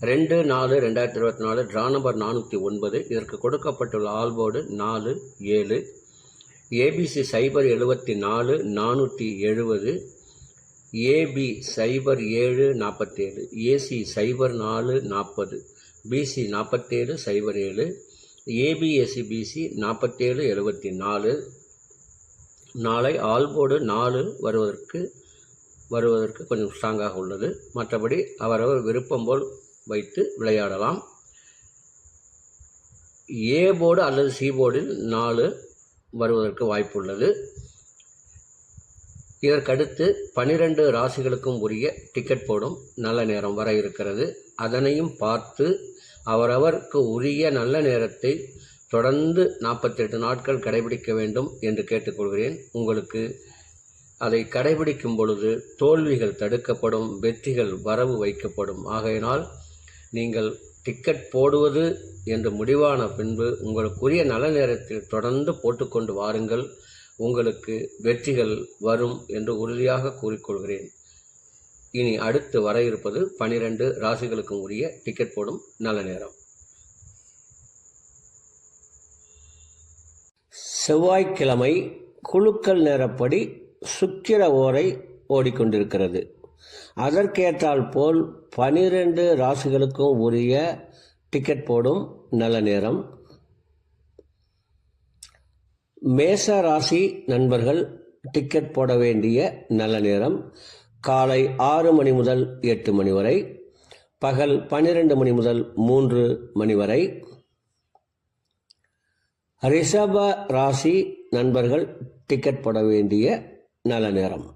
ரெண்டு நாலு ரெண்டாயிரத்தி இருபத்தி நாலு ட்ரா நம்பர் நானூற்றி ஒன்பது. இதற்கு கொடுக்கப்பட்டுள்ள ஆல்போர்டு நாலு ஏழு. ஏபிசி சைபர் எழுபத்தி நாலு நானூற்றி எழுபது ஏபி சைபர் ஏழு நாற்பத்தேழு ஏசி சைபர் நாலு நாற்பது பிசி நாற்பத்தேழு சைபர் ஏழு. ஏபிஎஸ்சி பிசி நாற்பத்தேழு எழுபத்தி நாலு. நாளை ஆல்போர்டு நாலு வருவதற்கு வருவதற்கு கொஞ்சம் ஸ்ட்ராங்காக உள்ளது. மற்றபடி அவரவர் விருப்பம் போல் வைத்து விளையாடலாம். ஏ போர்டு அல்லது சி போர்டில் நாலு வருவதற்கு வாய்ப்புள்ளது. இதற்கடுத்து பனிரெண்டு ராசிகளுக்கும் உரிய டிக்கெட் போடும் நல்ல நேரம் வர இருக்கிறது. அதனையும் பார்த்து அவரவருக்கு உரிய நல்ல நேரத்தை தொடர்ந்து நாற்பத்தெட்டு நாட்கள் கடைபிடிக்க வேண்டும் என்று கேட்டுக்கொள்கிறேன். உங்களுக்கு அதை கடைபிடிக்கும் பொழுது தோல்விகள் தடுக்கப்படும் வெற்றிகள் வரவு வைக்கப்படும். ஆகையினால் நீங்கள் டிக்கெட் போடுவது என்று முடிவான பின்பு உங்களுக்குரிய நல்ல நேரத்தில் தொடர்ந்து போட்டுக்கொண்டு வாருங்கள். உங்களுக்கு வெற்றிகள் வரும் என்று உறுதியாக கூறிக்கொள்கிறேன். இனி அடுத்து வர இருப்பது பனிரெண்டு ராசிகளுக்கும் உரிய டிக்கெட் போடும் நல்ல நேரம். செவ்வாய்க்கிழமை குழுக்கள் நேரப்படி சுக்கிர ஓரை ஓடிக்கொண்டிருக்கிறது. அதற்கேற்றால் போல் பனிரெண்டு ராசிகளுக்கும் உரிய டிக்கெட் போடும் நல்ல நேரம். மேச ராசி நண்பர்கள் டிக்கெட் போட வேண்டிய நல்ல நேரம். காலை ஆறு மணி முதல் எட்டு மணி வரை. பகல் பன்னிரண்டு மணி முதல் மூன்று மணி வரை. ரிஷப ராசி நண்பர்கள் டிக்கெட் போட வேண்டிய நல்ல நேரம்.